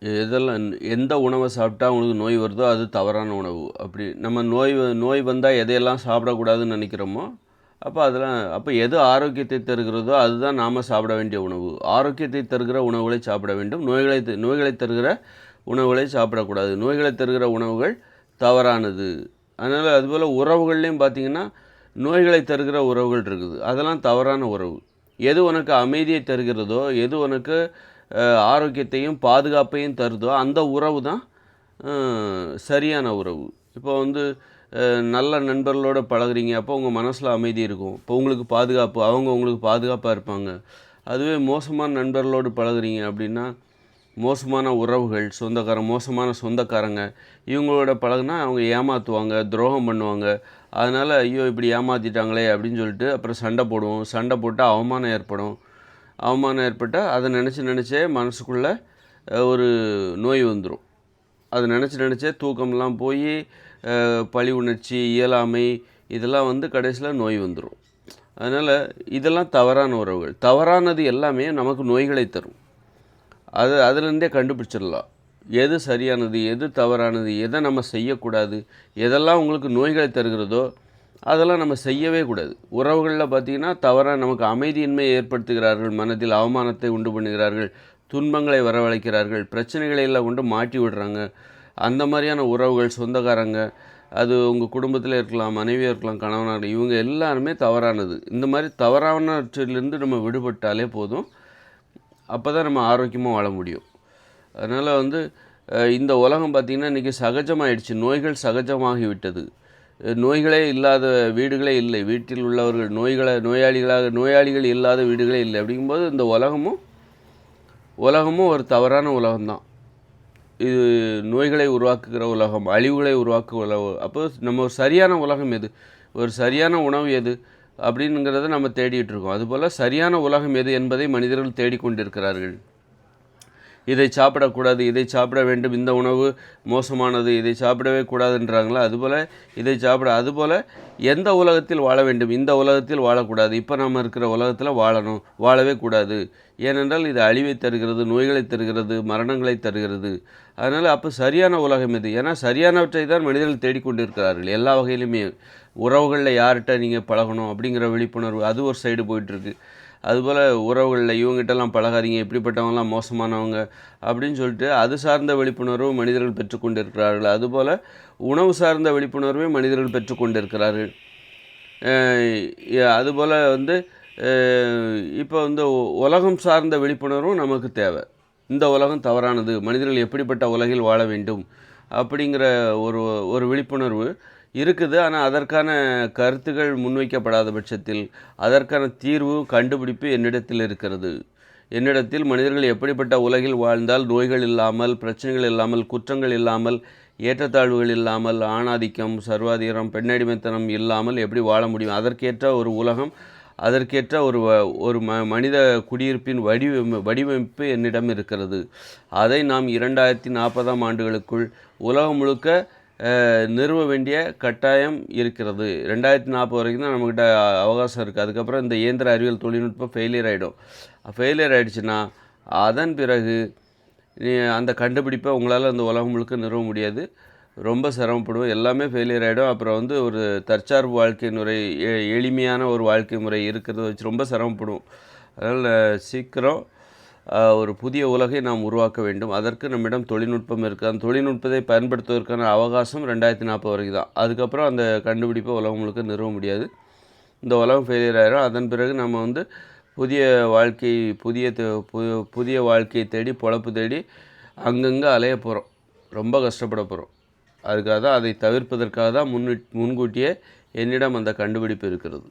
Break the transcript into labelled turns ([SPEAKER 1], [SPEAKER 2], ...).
[SPEAKER 1] எதெல்லாம் எந்த உணவை சாப்பிட்டா உங்களுக்கு நோய் வருதோ அது தவறான உணவு. அப்படி நம்ம நோய் வ- நோய் வந்தால் எதையெல்லாம் சாப்பிடக்கூடாதுன்னு நினைக்கிறோமோ அப்போ அதெல்லாம் அப்போ எது ஆரோக்கியத்தை தருகிறதோ அதுதான் நாம் சாப்பிட வேண்டிய உணவு. ஆரோக்கியத்தை தருகிற உணவுகளை சாப்பிட வேண்டும். நோய்களை நோய்களை தருகிற உணவுகளை சாப்பிடக்கூடாது. நோய்களை தருகிற உணவுகள் தவறானது. அதனால் அதுபோல் உறவுகள்லேயும் பார்த்தீங்கன்னா நோய்களை தருகிற உறவுகள் இருக்குது. அதெல்லாம் தவறான உறவு. எது உனக்கு அமைதியை தருகிறதோ எது உனக்கு ஆரோக்கியத்தையும் பாதுகாப்பையும் தருதோ அந்த உறவு தான் சரியான உறவு. இப்போ வந்து நல்ல நண்பர்களோட பழகுறீங்க அப்போ உங்கள் மனசில் அமைதி இருக்கும். இப்போ உங்களுக்கு பாதுகாப்பு அவங்க உங்களுக்கு பாதுகாப்பாக இருப்பாங்க. அதுவே மோசமான நண்பர்களோடு பழகுறீங்க அப்படின்னா மோசமான உறவுகள் சொந்தக்காரங்க மோசமான சொந்தக்காரங்க இவங்களோட பழகுனா அவங்க ஏமாற்றுவாங்க துரோகம் பண்ணுவாங்க. அதனால் ஐயோ இப்படி ஏமாற்றிட்டாங்களே அப்படின்னு சொல்லிட்டு அப்புறம் சண்டை போடுவோம். சண்டை போட்டால் அவமானம் ஏற்படும். அவமானம் ஏற்பட்டால் அதை நினச்சி நினச்சே மனசுக்குள்ளே ஒரு நோய் வந்துடும் அதை நினச்சி நினச்சே தூக்கம்லாம் போய் பழி உணர்ச்சி இயலாமை இதெல்லாம் வந்து கடைசியில் நோய் வந்துடும் அதனால் இதெல்லாம் தவறான உறவுகள். தவறானது எல்லாமே நமக்கு நோய்களை தரும். அது அதுலேருந்தே கண்டுபிடிச்சிடலாம். எது சரியானது எது தவறானது எதை நம்ம செய்யக்கூடாது எதெல்லாம் உங்களுக்கு நோய்களை தருகிறதோ அதெல்லாம் நம்ம செய்யவே கூடாது. உறவுகளில் பார்த்தீங்கன்னா தவறாக நமக்கு அமைதியின்மையை ஏற்படுத்துகிறார்கள் மனதில் அவமானத்தை உண்டு பண்ணுகிறார்கள் துன்பங்களை வரவழைக்கிறார்கள் பிரச்சனைகளை எல்லாம் கொண்டு மாட்டி விடுறாங்க. அந்த மாதிரியான உறவுகள் சொந்தக்காரங்க அது உங்கள் குடும்பத்தில் இருக்கலாம் மனைவியாக இருக்கலாம் கணவனாக இருக்கலாம் இவங்க எல்லாருமே தவறானது. இந்த மாதிரி தவறானவற்றிலிருந்து நம்ம விடுபட்டாலே போதும். அப்போ தான் நம்ம ஆரோக்கியமாக வாழ முடியும். அதனால் வந்து இந்த உலகம் பார்த்திங்கன்னா இன்றைக்கி சகஜமாயிடுச்சு. நோய்கள் சகஜமாகிவிட்டது. நோய்களே இல்லாத வீடுகளே இல்லை. வீட்டில் உள்ளவர்கள் நோய்களை நோயாளிகளாக நோயாளிகள் இல்லாத வீடுகளே இல்லை. அப்படிங்கும்போது இந்த உலகமும் உலகமும் ஒரு தவறான உலகம்தான். இது நோய்களை உருவாக்குகிற உலகம் அழிவுகளை உருவாக்குகிற உலகம். அப்போ நம்ம ஒரு சரியான உலகம் எது? ஒரு சரியான உணவு எது? அப்படிங்கிறத நம்ம தேடிட்டு இருக்கோம். அதுபோல் சரியான உலகம் எது என்பதை மனிதர்கள் தேடிக்கொண்டிருக்கிறார்கள். இதை சாப்பிடக்கூடாது இதை சாப்பிட வேண்டும் இந்த உணவு மோசமானது இதை சாப்பிடவே கூடாதுன்றாங்களா? அதுபோல் இதை சாப்பிட அதுபோல் எந்த உலகத்தில் வாழ வேண்டும்? இந்த உலகத்தில் வாழக்கூடாது. இப்போ நம்ம இருக்கிற உலகத்தில் வாழணும் வாழவே கூடாது. ஏனென்றால் இது அழிவை தருகிறது நோய்களை தருகிறது மரணங்களை தருகிறது. அதனால் அப்போ சரியான உலகம் இது. ஏன்னா சரியானவற்றை தான் மனிதர்கள் தேடிக்கொண்டிருக்கிறார்கள். எல்லா வகையிலுமே. உறவுகளில் யார்கிட்ட நீங்கள் பழகணும் அப்படிங்கிற விழிப்புணர்வு அது ஒரு சைடு போயிட்டுருக்கு அதுபோல் உறவுகளில் இவங்ககிட்டலாம் பழகாதீங்க இப்படிப்பட்டவங்களாம் மோசமானவங்க அப்படின்னு சொல்லிட்டு அது சார்ந்த விழிப்புணர்வு மனிதர்கள் பெற்றுக்கொண்டிருக்கிறார்கள். அதுபோல் உணவு சார்ந்த விழிப்புணர்வை மனிதர்கள் பெற்றுக்கொண்டிருக்கிறார்கள். அதுபோல் வந்து இப்போ வந்து உலகம் சார்ந்த விழிப்புணர்வும் நமக்கு தேவை. இந்த உலகம் தவறானது மனிதர்கள் எப்படிப்பட்ட உலகில் வாழ வேண்டும் அப்படிங்கிற ஒரு ஒரு விழிப்புணர்வு இருக்குது. ஆனால் அதற்கான கருத்துகள் முன்வைக்கப்படாத பட்சத்தில் அதற்கான தீர்வு கண்டுபிடிப்பு என்னிடத்தில் இருக்கிறது. என்னிடத்தில் மனிதர்கள் எப்படிப்பட்ட உலகில் வாழ்ந்தால் நோய்கள் இல்லாமல் பிரச்சனைகள் இல்லாமல் குற்றங்கள் இல்லாமல் ஏற்றத்தாழ்வுகள் இல்லாமல் ஆணாதிக்கம் சர்வாதிகாரம் பெண்ணடிமைத்தனம் இல்லாமல் எப்படி வாழ முடியும்? அதற்கேற்ற ஒரு உலகம் அதற்கேற்ற ஒரு வ- ஒரு ம மனித குடியிருப்பின் வடிவமை வடிவமைப்பு என்னிடம் இருக்கிறது. அதை நாம் இரண்டாயிரத்தி நாற்பதாம் ஆண்டுகளுக்குள் உலகம் முழுக்க நிறுவ வேண்டிய கட்டாயம் இருக்கிறது. ரெண்டாயிரத்தி நாற்பது வரைக்கும் தான் நம்மக்கிட்ட அவகாசம் இருக்குது அதுக்கப்புறம் இந்த இயந்திர அறிவியல் தொழில்நுட்பம் ஃபெயிலியர் ஆகிடும் ஃபெயிலியர் ஆகிடுச்சுன்னா அதன் பிறகு நீ அந்த கண்டுபிடிப்பை உங்களால் அந்த உலகம் முழுக்க நிறுவ முடியாது. ரொம்ப சிரமப்படுவோம் எல்லாமே ஃபெயிலியர் ஆகிடும் அப்புறம் வந்து ஒரு தற்சார்பு வாழ்க்கை முறை எளிமையான ஒரு வாழ்க்கை முறை இருக்கிறத வச்சு ரொம்ப சிரமப்படுவோம். அதனால் சீக்கிரம் ஒரு புதிய உலகை நாம் உருவாக்க வேண்டும். அதற்கு நம்மிடம் தொழில்நுட்பம் இருக்குது அந்த தொழில்நுட்பத்தை பயன்படுத்துவதற்கான அவகாசம் ரெண்டாயிரத்தி நாற்பது வரைக்கும் தான். அதுக்கப்புறம் அந்த கண்டுபிடிப்பை உலகம் முழுக்க நிறுவ முடியாது. இந்த உலகம் ஃபெயிலியர் ஆகிரும் அதன் பிறகு நம்ம வந்து புதிய வாழ்க்கை புதிய பு- புதிய வாழ்க்கையை தேடி பொழப்பு தேடி அங்கங்கே அலைய போகிறோம் ரொம்ப கஷ்டப்பட போகிறோம் அதுக்காக தான் அதை தவிர்ப்பதற்காக தான் முன்னிட் முன்கூட்டியே என்னிடம் அந்த கண்டுபிடிப்பு இருக்கிறது.